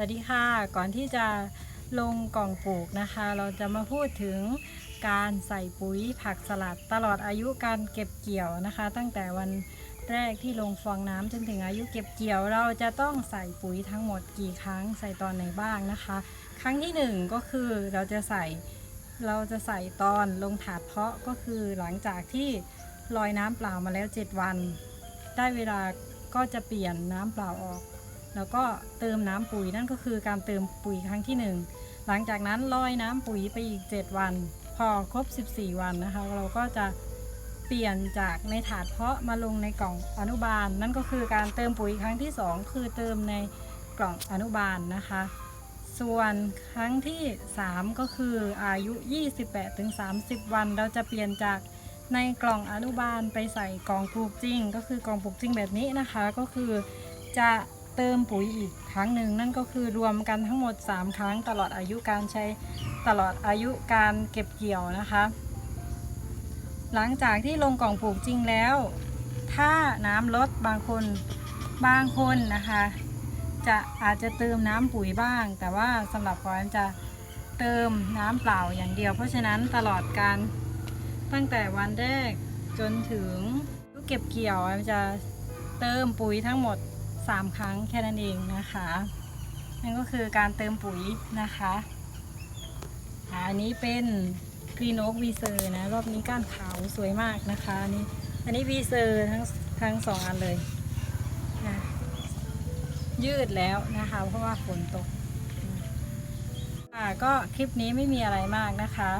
สวัสดีค่ะ ก่อนที่จะลงกล่องปลูกนะคะ เราจะมาพูดถึงการใส่ปุ๋ยผักสลัดตลอดอายุการเก็บเกี่ยวนะคะ ตั้งแต่วันแรกที่ลงฟองน้ำจนถึงอายุเก็บเกี่ยวเราจะต้องใส่ปุ๋ยทั้งหมดกี่ครั้งใส่ตอนไหนบ้างนะคะ ครั้งที่หนึ่งก็คือเราจะใส่เราจะใส่ตอนลงถาดเพาะก็คือหลังจากที่ลอยน้ำเปล่ามาแล้ว 7 วัน ได้เวลาก็จะเปลี่ยนน้ำเปล่าออก แล้วก็เติมน้ำปุ๋ยนั่นก็คือการเติมปุ๋ยครั้งที่ 1 หลังจากนั้นลอยน้ำปุ๋ยไปอีก 7 วัน พอครบ 14 วันนะคะ เราก็จะเปลี่ยนจากในถาดเพาะมาลงในกล่องอนุบาล นั่นก็คือการเติมปุ๋ยครั้งที่ 2 คือเติมในกล่องอนุบาลนะคะ ส่วนครั้งที่ 3 ก็คืออายุ 28-30 วัน เราจะเปลี่ยนจากในกล่องอนุบาลไปใส่กล่องปลูกจริง ก็คือกล่องปลูกจริงแบบนี้นะคะ ก็คือจะ เติมปุ๋ยอีกครั้งหนึ่งนั่นก็คือรวมกันทั้งหมด 3 ครั้งตลอดอายุการใช้ตลอดอายุการเก็บเกี่ยวนะคะ หลังจากที่ลงกล่องปลูกจริงแล้ว ถ้าน้ำลดบางคนบางคนนะคะ จะอาจจะเติมน้ำปุ๋ยบ้าง แต่ว่าสำหรับขอแอมจะเติมน้ำเปล่าอย่างเดียว เพราะฉะนั้นตลอดการตั้งแต่วันแรกจนถึงเก็บเกี่ยวแอมจะเติมปุ๋ยทั้งหมด 3 ครั้งแค่นั้นเองนะคะนั่นก็คือการเติมปุ๋ยนะคะอันนี้เป็นกรีนโอ๊กวีเซอร์นะรอบนี้ก้านขาวสวยมากนะคะอันนี้อันนี้วีเซอร์ทั้งทั้งสองอันเลยนะยืดแล้วนะคะ เพราะว่าฝนตกค่ะก็คลิปนี้ไม่มีอะไรมากนะคะ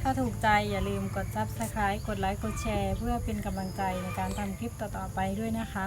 ถ้าถูกใจอย่าลืมกด subscribe กดไลค์กดแชร์ เพื่อเป็นกำลังใจในการทำคลิปต่อๆไปด้วยนะคะ